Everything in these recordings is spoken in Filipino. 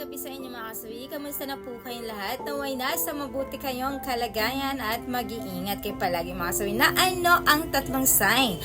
gabi sa inyo mga kasawi. Kamusta na po kayong lahat? Naway nasa mabuti kayong kalagayan at mag-iingat kayo palagi mga kasawi. Na ano ang tatlong sign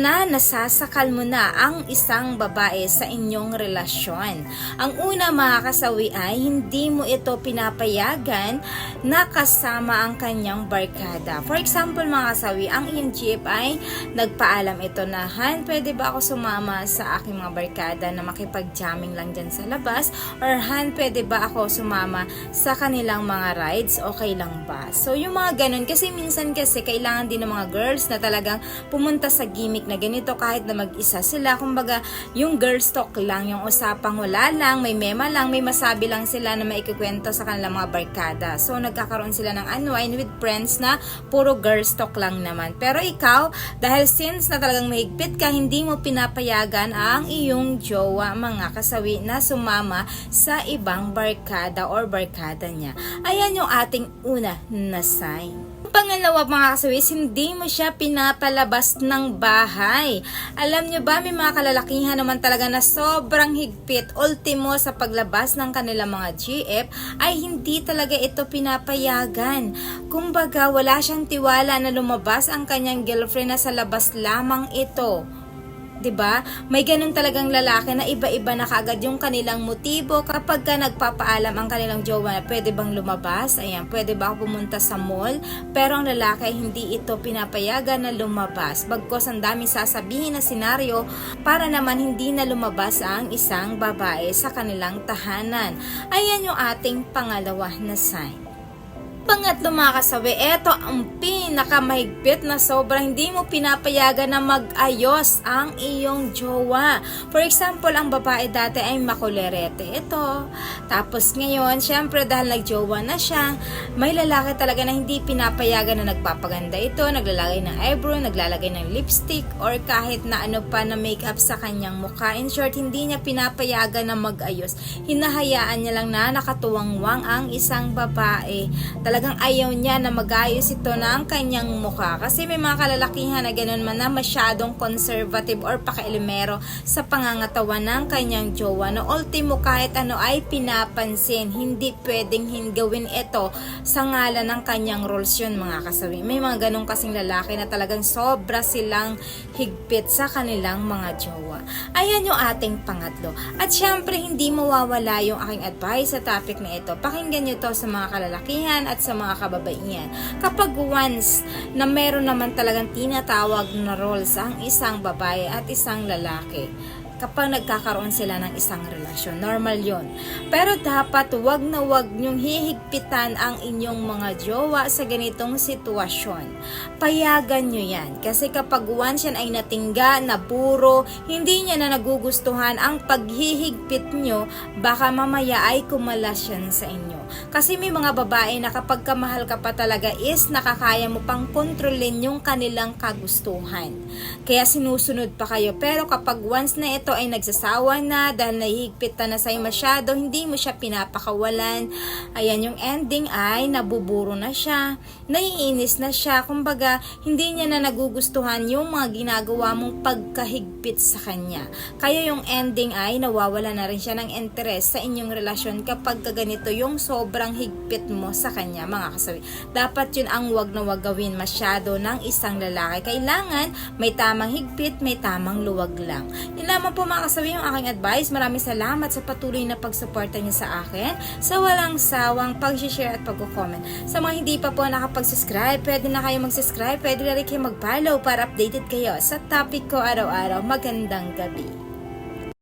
na nasasakal mo na ang isang babae sa inyong relasyon? Ang una mga kasawi ay hindi mo ito pinapayagan na kasama ang kanyang barkada. For example mga kasawi, ang iyong jeep ay nagpaalam ito na, Han, pwede ba ako sumama sa aking mga barkada na makipag-jamming lang dyan sa labas? Han, pwede ba ako sumama sa kanilang mga rides? Okay lang ba? So, yung mga ganun, kasi minsan kasi kailangan din ng mga girls na talagang pumunta sa gimmick na ganito kahit na mag-isa sila. Kumbaga, yung girls talk lang, yung usapang wala lang, may mema lang, may masabi lang sila na maikikwento sa kanilang mga barkada. So, nagkakaroon sila ng unwind with friends na puro girls talk lang naman. Pero ikaw, dahil since na talagang mahigpit ka, hindi mo pinapayagan ang iyong jowa, mga kasawi na sumama sa ibang barkada or barkada niya. Ayan yung ating una na sign. Pangalawa mga kasawis, hindi mo siya pinapalabas ng bahay. Alam nyo ba, may mga kalalakihan naman talaga na sobrang higpit. Ultimo sa paglabas ng kanilang mga GF ay hindi talaga ito pinapayagan. Kumbaga, wala siyang tiwala na lumabas ang kanyang girlfriend na sa labas lamang ito. 'Di ba? May ganun talagang lalaki na iba-iba na kagad yung kanilang motibo kapag ka nagpapaalam ang kanilang jowa na pwede bang lumabas? Ayan, pwede ba ako pumunta sa mall? Pero ang lalaki hindi ito pinapayagan na lumabas. Bagkos ang daming sasabihin na senaryo para naman hindi na lumabas ang isang babae sa kanilang tahanan. Ayan yung ating pangalawa na sign. Pangatlo mga kasawi, eto ang pinakamahigpit na sobrang hindi mo pinapayagan na mag-ayos ang iyong jowa. For example, ang babae dati ay makulerete ito. Tapos ngayon, syempre dahil nagjowa na siya, may lalaki talaga na hindi pinapayagan na nagpapaganda ito, naglalagay ng eyebrow, naglalagay ng lipstick, or kahit na ano pa na makeup sa kanyang mukha. In short, hindi niya pinapayagan na mag-ayos. Hinahayaan niya lang na nakatuwangwang ang isang babae. Talagang ayaw niya na mag-ayos ito ng kanyang mukha. Kasi may mga kalalakihan na ganun man na masyadong conservative or pakailimero sa pangangatawan ng kanyang jowa. No, ultimo kahit ano ay pinapansin. Hindi pwedeng hingawin ito sa ngalan ng kanyang rules yun mga kasawi. May mga ganun kasing lalaki na talagang sobra silang higpit sa kanilang mga jowa. Ayan yung ating pangatlo. At syempre, hindi mawawala yung aking advice sa topic na ito. Pakinggan nyo to sa mga kalalakihan at sa mga kababaihan. Kapag once na meron naman talagang tinatawag na roles ang isang babae at isang lalaki, kapag nagkakaroon sila ng isang relasyon. Normal yon. Pero dapat wag na wag nyong hihigpitan ang inyong mga jowa sa ganitong sitwasyon. Payagan nyo yan. Kasi kapag once yan ay natingga, naburo, hindi niya na nagugustuhan ang paghihigpit nyo, baka mamaya ay kumalas yan sa inyo. Kasi may mga babae na kapag kamahal ka pa talaga is nakakaya mo pang kontrolin yung kanilang kagustuhan. Kaya sinusunod pa kayo. Pero kapag once na ito ay nagsasawa na dahil nahihigpit na sa'yo masyado, hindi mo siya pinapakawalan. Ayan, yung ending ay nabuburo na siya, naiinis na siya. Kumbaga, hindi niya na nagugustuhan yung mga ginagawa mong pagkahigpit sa kanya. Kaya yung ending ay nawawala na rin siya ng interest sa inyong relasyon kapag ganito yung sobrang higpit mo sa kanya, mga kasawi. Dapat yun ang wag na wag gawin masyado ng isang lalaki. Kailangan may tamang higpit, may tamang luwag lang. Yun lamang po mga kasawi yung aking advice. Maraming salamat sa patuloy na pagsuporta niyo sa akin, sa walang sawang pag-share at pag-comment. Sa mga hindi pa po nakapag-subscribe, pwede na kayo mag-subscribe, pwede na rin kayo mag-follow para updated kayo sa topic ko araw-araw. Magandang gabi.